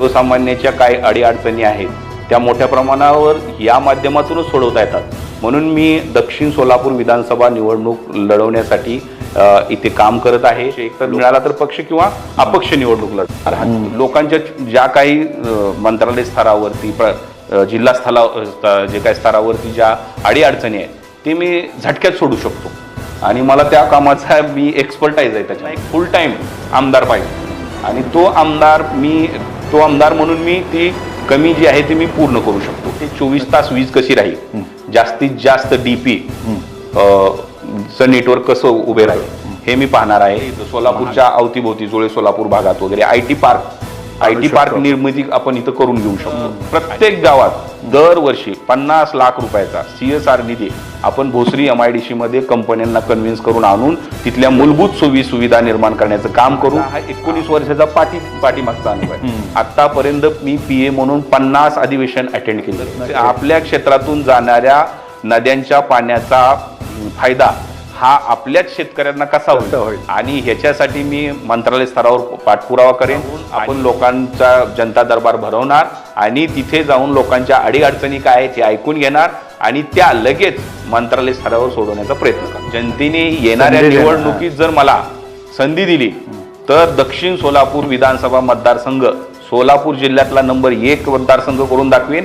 सर्वसामान्याच्या काही अडीअडचणी आहेत त्या मोठ्या प्रमाणावर या माध्यमातूनच सोडवता येतात. म्हणून मी दक्षिण सोलापूर विधानसभा निवडणूक लढवण्यासाठी इथे काम करत आहे. एक तर मिळाला तर पक्ष किंवा अपक्ष निवडणूक लढणार. लोकांच्या ज्या काही मंत्रालय स्तरावरती जिल्हा स्थला जे काही स्तरावरती ज्या अडीअडचणी आहेत ते मी झटक्यात सोडू शकतो. आणि मला त्या कामाचा मी एक्सपर्टाईज आहे त्याच्या एक फुल टाईम आमदार पाहिजे. आणि तो आमदार मी तो आमदार म्हणून मी ती कमी जी आहे ती मी पूर्ण करू शकतो. ते चोवीस तास वीज कशी राहील? जास्तीत जास्त डीपी चं नेटवर्क कसं उभे राहील? हे. मी पाहणार आहे. सोलापूरच्या अवतीभोवती जोळे सोलापूर भागात वगैरे I T park I T park निर्मिती आपण इथं करून घेऊ शकतो. प्रत्येक गावात दरवर्षी पन्नास लाख रुपयाचा सी एस आर निधी आपण Bhosari M I D C मध्ये कंपन्यांना कन्व्हिन्स करून आणून तिथल्या मूलभूत सोयी सुविधा निर्माण करण्याचं काम करू. हा एकोणीस वर्षाचा पाठी पाठीमागचा अनुभव आहे. आतापर्यंत मी पी ए म्हणून पन्नास अधिवेशन अटेंड केलं. आपल्या क्षेत्रातून जाणाऱ्या नद्यांच्या पाण्याचा फायदा हा आपल्याच शेतकऱ्यांना कसा होईल? आणि ह्याच्यासाठी मी मंत्रालय स्तरावर पाठपुरावा करेन. आपण लोकांचा जनता दरबार भरवणार आणि तिथे जाऊन लोकांच्या अडीअडचणी काय आहेत हे ऐकून घेणार. आणि त्या लगेच मंत्रालय स्तरावर सोडवण्याचा प्रयत्न कर. जनतेने येणाऱ्या. निवडणुकीत जर मला संधी दिली तर दक्षिण सोलापूर विधानसभा मतदारसंघ सोलापूर जिल्ह्यातला नंबर एक मतदारसंघ करून दाखवेन.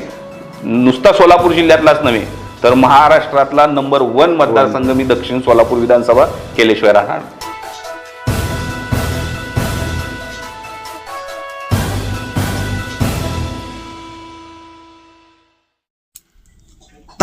नुसता सोलापूर जिल्ह्यातलाच नव्हे तर महाराष्ट्रातला नंबर वन मतदारसंघ मी दक्षिण सोलापूर विधानसभा केल्याशिवाय राहणार.